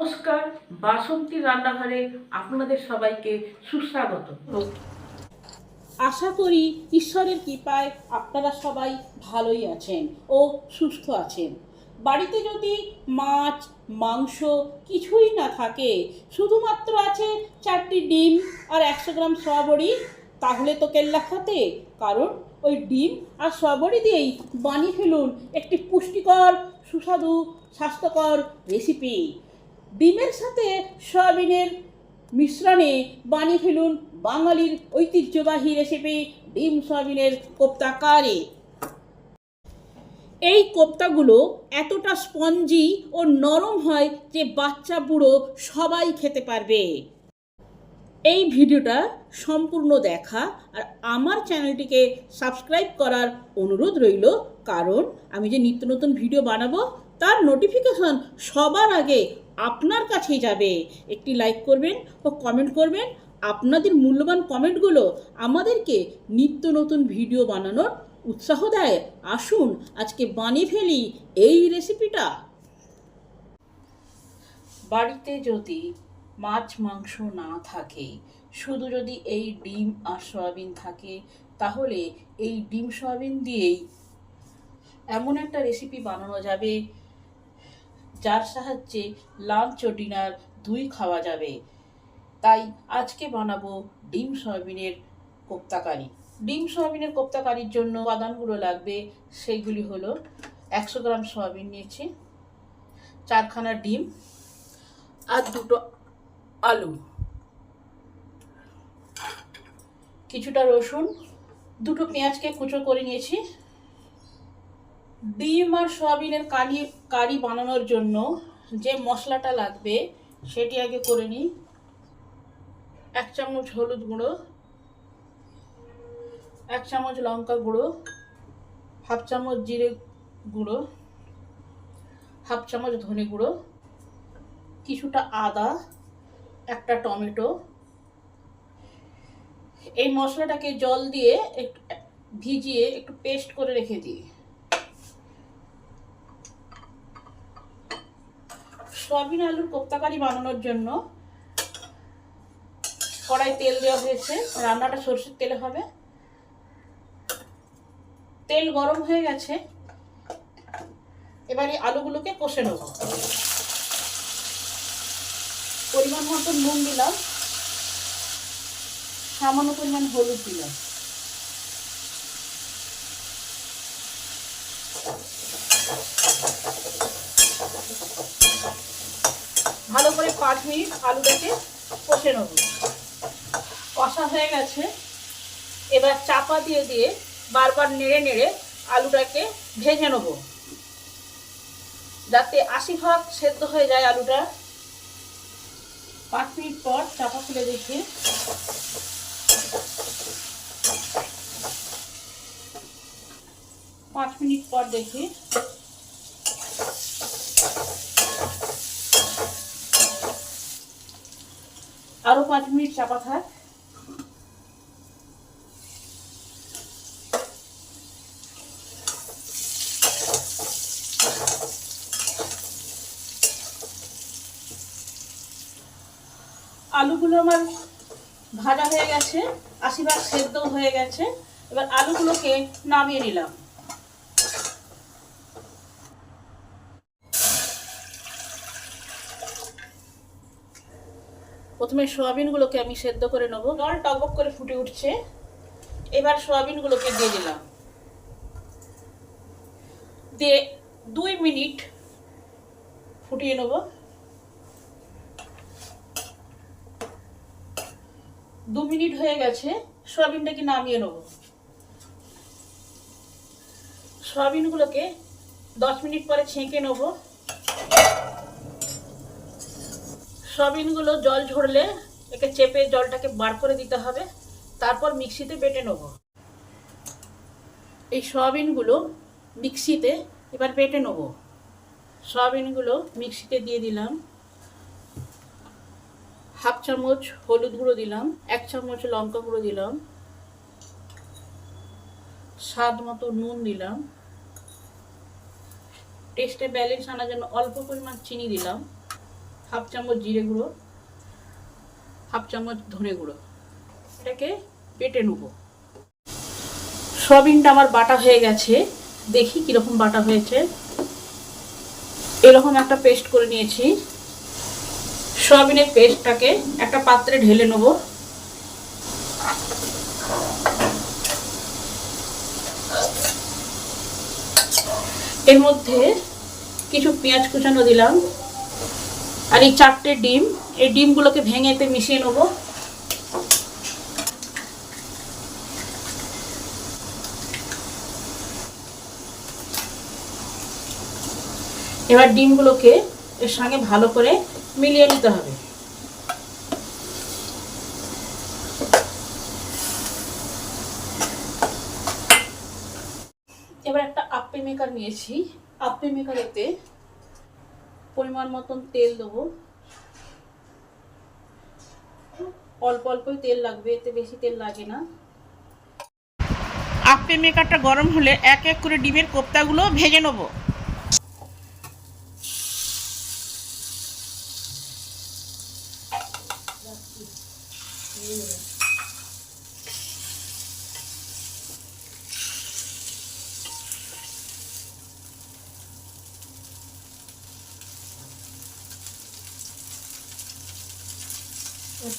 নমস্কার, বাসন্তী রান্নাঘরে আপনাদের সবাইকে সুস্বাগত। আশা করি ঈশ্বরের কৃপায় আপনারা সবাই ভালোই আছেন ও সুস্থ আছেন। বাড়িতে যদি মাছ, মাংস কিছুই না থাকে, শুধুমাত্র আছে চারটি ডিম আর একশো গ্রাম সয়াবড়ি তাহলে তো কেল্লা খাতে। কারণ ওই ডিম আর সয়াবড়ি দিয়েই বানিয়ে ফেলুন একটি পুষ্টিকর, সুস্বাদু, স্বাস্থ্যকর রেসিপি ডিমের সাথে সয়াবিনের মিশ্রণে বানিয়ে ফেলুন বাঙালির ঐতিহ্যবাহী রেসিপি ডিম সয়াবিনের কোপ্তা কারি। এই কোপ্তাগুলো এতটা স্পঞ্জি ও নরম হয় যে বাচ্চা বুড়ো সবাই খেতে পারবে। এই ভিডিওটা সম্পূর্ণ দেখা আর আমার চ্যানেলটিকে সাবস্ক্রাইব করার অনুরোধ রইল, কারণ আমি যে নিত্য নতুন ভিডিও বানাবো, তার নোটিফিকেশন সবার আগে আপনার কাছেই যাবে। একটি লাইক করবেন ও কমেন্ট করবেন। আপনাদের মূল্যবান কমেন্টগুলো আমাদেরকে নিত্য নতুন ভিডিও বানানোর উৎসাহ দেয়। আসুন, আজকে বানিয়ে ফেলি এই রেসিপিটা বাড়িতে যদি মাছ, মাংস না থাকে, শুধু যদি এই ডিম আর সয়াবিন থাকে, তাহলে এই ডিম, সয়াবিন দিয়েই এমন একটা রেসিপি বানানো যাবে যার সাহায্যে লাঞ্চ ও ডিনার দুই খাওয়া যাবে। তাই আজকে বানাবো ডিম সয়াবিনের কোপ্তাকারি। ডিম সয়াবিনের কোপ্তাকারির জন্য উপাদানগুলো লাগবে। সেইগুলি হলো একশো গ্রাম সয়াবিন নিয়েছি, চারখানা ডিম আর দুটো আলু। কিছুটা রসুন, দুটো পেঁয়াজকে কুচো করে নিয়েছি ডিম আর সয়াবিনের কারি কারি বানানোর জন্য যে মশলাটা লাগবে, সেটি আগে করে নিই। এক চামচ হলুদ গুঁড়ো, এক চামচ লঙ্কা গুঁড়ো, হাফ চামচ জিরে গুঁড়ো, হাফ চামচ ধনে গুঁড়ো, কিছুটা আদা, একটা টমেটো। এই মশলাটাকে জল দিয়ে একটু ভিজিয়ে একটু পেস্ট করে রেখে দিই। সয়াবিন আলুর কোপ্তাকারি বানানোর জন্য কড়াই তেল দেওয়া হয়েছে। রান্নাটা সরষের তেলে হবে। তেল গরম হয়ে গেছে। এবার এই আলুগুলোকে কষে নেব। পরিমাণ মতো নুন দিলাম। সামান্য পরিমাণ হলুদ দিলাম ভালো করে পাঁচ মিনিট আলুটাকে কষে নেব। কষা হয়ে গেছে। এবার চাপা দিয়ে দিয়ে বারবার নেড়ে নেড়ে আলুটাকে ভেজে নেব। যাতে আশি ভাগ সেদ্ধ হয়ে যায় আলুটা। পাঁচ মিনিট পর চাপা খুলে দেখি। পাঁচ মিনিট পর দেখি। আরও পাঁচ মিনিট চাপা থাক। আলুগুলো আমার ভাজা হয়ে গেছে, আশীর্বাদ সেদ্ধ হয়ে গেছে। এবার আলুগুলোকে নামিয়ে নিলাম। প্রথমে সোয়াবিনগুলোকে আমি সেদ্ধ করে নেব। জল টকবক করে ফুটে উঠছে। এবার সোয়াবিনগুলোকে দিয়ে দিলাম। দিয়ে দুই মিনিট ফুটিয়ে নেব। দু মিনিট হয়ে গেছে সোয়াবিনটাকে নামিয়ে নেব। সোয়াবিনগুলোকে দশ মিনিট পরে ছেঁকে নেব। সয়াবিনগুলো জল ঝরলে একে চেপে জলটাকে বার করে দিতে হবে। তারপর মিক্সিতে বেটে নেব। এই সয়াবিনগুলো মিক্সিতে এবার বেটে নেব। সয়াবিনগুলো মিক্সিতে দিয়ে দিলাম। হাফ চামচ হলুদ গুঁড়ো দিলাম, এক চামচ লঙ্কা গুঁড়ো দিলাম, স্বাদ মতো নুন দিলাম। টেস্টে ব্যালেন্স আনার জন্য অল্প পরিমাণ চিনি দিলাম। হাফ চামচ জিরে গুঁড়ো, হাফ চামচ ধনে গুঁড়ো। এটাকে বেটে নেব। সয়াবিনটা আমার বাটা হয়ে গেছে। দেখি কীরকম বাটা হয়েছে। এরকম একটা পেস্ট করে নিয়েছি। সয়াবিনের পেস্টটাকে একটা পাত্রে ঢেলে নেব। এর মধ্যে কিছু পেঁয়াজ কুচানো দিলাম। আর এই চারটে ডিম, এই ডিমগুলোকে ভেঙে এতে মিশিয়ে নেব। এবার ডিমগুলোকে এর সঙ্গে ভালো করে মিলিয়ে নিতে হবে। এবার একটা আপ্পে মেকার নিয়েছি। আপ্পে মেকারেতে পরিমাণ মতন তেল দেবো। অল্প অল্পই তেল লাগবে, এতে বেশি তেল লাগে না। আপে মেকারটা গরম হলে এক এক করে ডিমের কোপ্তাগুলো ভেজে নেব।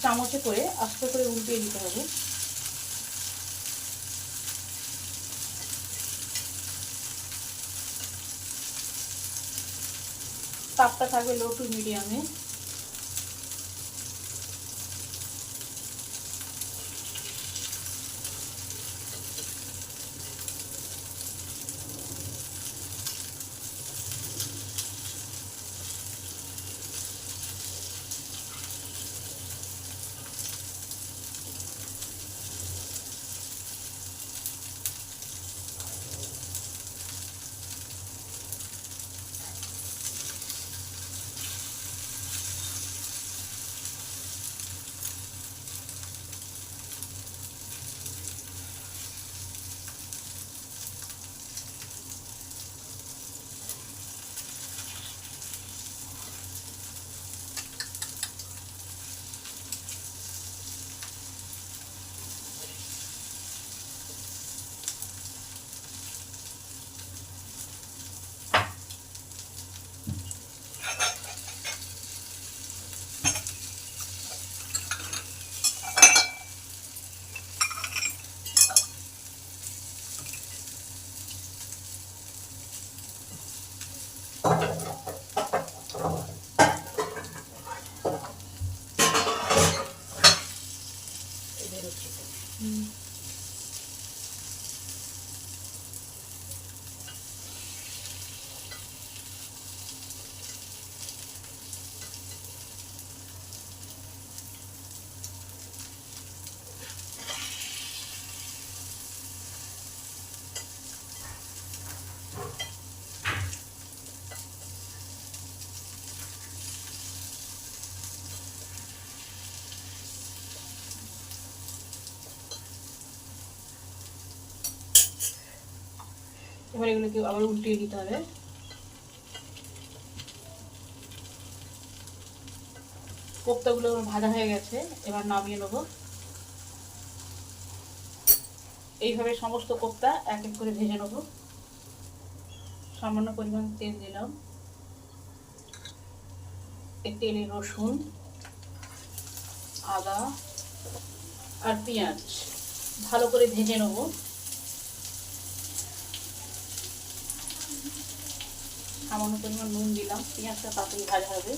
চামচে করে আস্তে করে উল্টিয়ে দিতে হবে। তাপটা থাকবে লো টু মিডিয়ামে এবার এগুলোকে আবার উল্টিয়ে দিতে হবে। কোপ্তাগুলো ভাজা হয়ে গেছে, এবার নামিয়ে নেব। এইভাবে সমস্ত কোপ্তা এক এক করে ভেজে নেব। সামান্য পরিমাণ তেল দিলাম। তেলে রসুন, আদা আর পেঁয়াজ ভালো করে ভেজে নেব। সামান্য পরিমাণ নুন দিলাম পেঁয়াজটা তাড়াতাড়ি ভাজা হবে।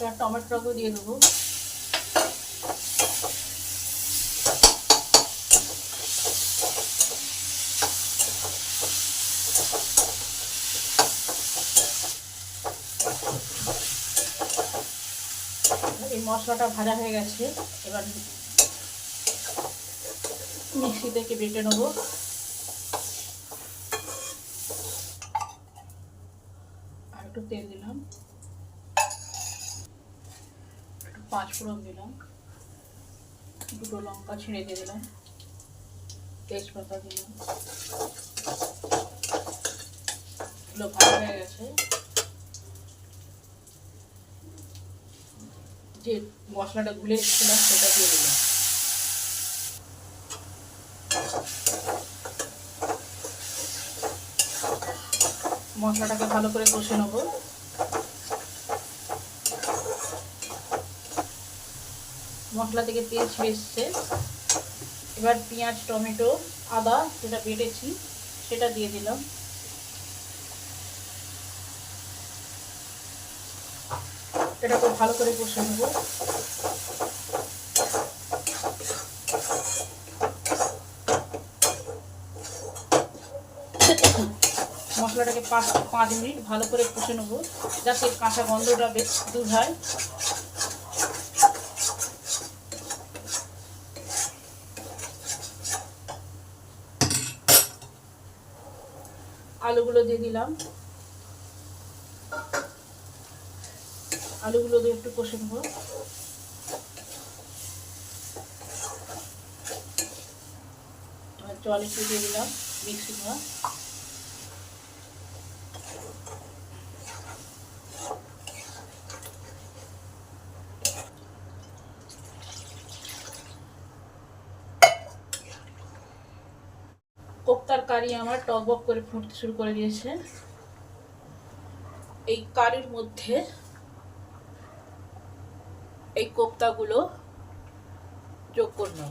টমেটো টমেটোটাকেও দিয়ে দেবো এই মশলাটা ভাজা হয়ে গেছে, এবার মিক্সি থেকে বেটে নেব। আর একটু তেল দিলাম। একটু পাঁচ ফোড়ন দিলাম। দুটো লঙ্কা ছিঁড়ে দিয়ে দিলাম। তেজপাতা দিলাম। এগুলো ভালো হয়ে গেছে। যে মশলাটা গুলে রেখেছিলাম সেটা দিয়ে দিলাম। মশলাটাকে ভালো করে কষে নেব। মশলা থেকে ছেড়ে এসছে এবার পেঁয়াজ, টমেটো, আদা যেটা বেটেছি, সেটা দিয়ে দিলাম। এটা খুব ভালো করে কষে নেব। মশলাটাকে পাঁচ পাঁচ মিনিট ভালো করে কষে নেব, যাতে কাঁচা গন্ধটা বেশ দূর হয়। আলুগুলো দিয়ে দিলাম। আলুগুলো দিয়ে একটু কষে নেব। জল একটু দিয়ে দিলাম, মিক্সি কোপ্তার কারি আমার টকবক করে ফুটতে শুরু করে দিয়েছে। এই কারির মধ্যে এই কোপ্তাগুলো যোগ করলাম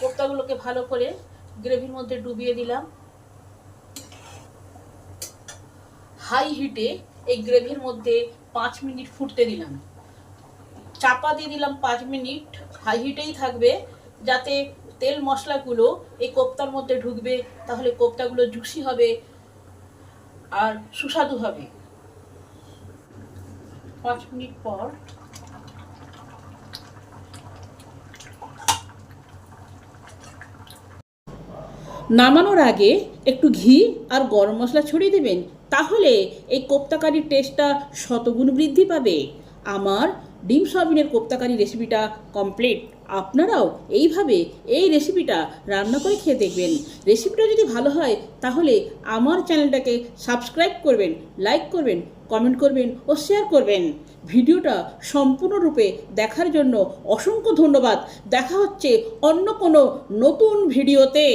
কোপ্তাগুলোকে ভালো করে গ্রেভির মধ্যে ডুবিয়ে দিলাম। হাই হিটে এই গ্রেভির মধ্যে পাঁচ মিনিট ফুটতে দিলাম। চাপা দিয়ে দিলাম পাঁচ মিনিট। হাই হিটেই থাকবে যাতে তেল মশলাগুলো এই কোপ্তার মধ্যে ঢুকবে, তাহলে কোপ্তাগুলো জুসি হবে আর সুস্বাদু হবে। পাঁচ মিনিট পর নামানোর আগে একটু ঘি আর গরম মশলা ছড়িয়ে দেবেন, তাহলে এই কোপ্তাকারির টেস্টটা শতগুণ বৃদ্ধি পাবে। আমার ডিম সয়াবিনের কোপ্তাকারি রেসিপিটা কমপ্লিট আপনারাও এইভাবে এই রেসিপিটা রান্না করে খেয়ে দেখবেন। রেসিপিটা যদি ভালো হয়, তাহলে আমার চ্যানেলটাকে সাবস্ক্রাইব করবেন লাইক করবেন কমেন্ট করবেন ও শেয়ার করবেন। ভিডিওটা সম্পূর্ণরূপে দেখার জন্য অসংখ্য ধন্যবাদ। দেখা হচ্ছে অন্য কোনো নতুন ভিডিওতে।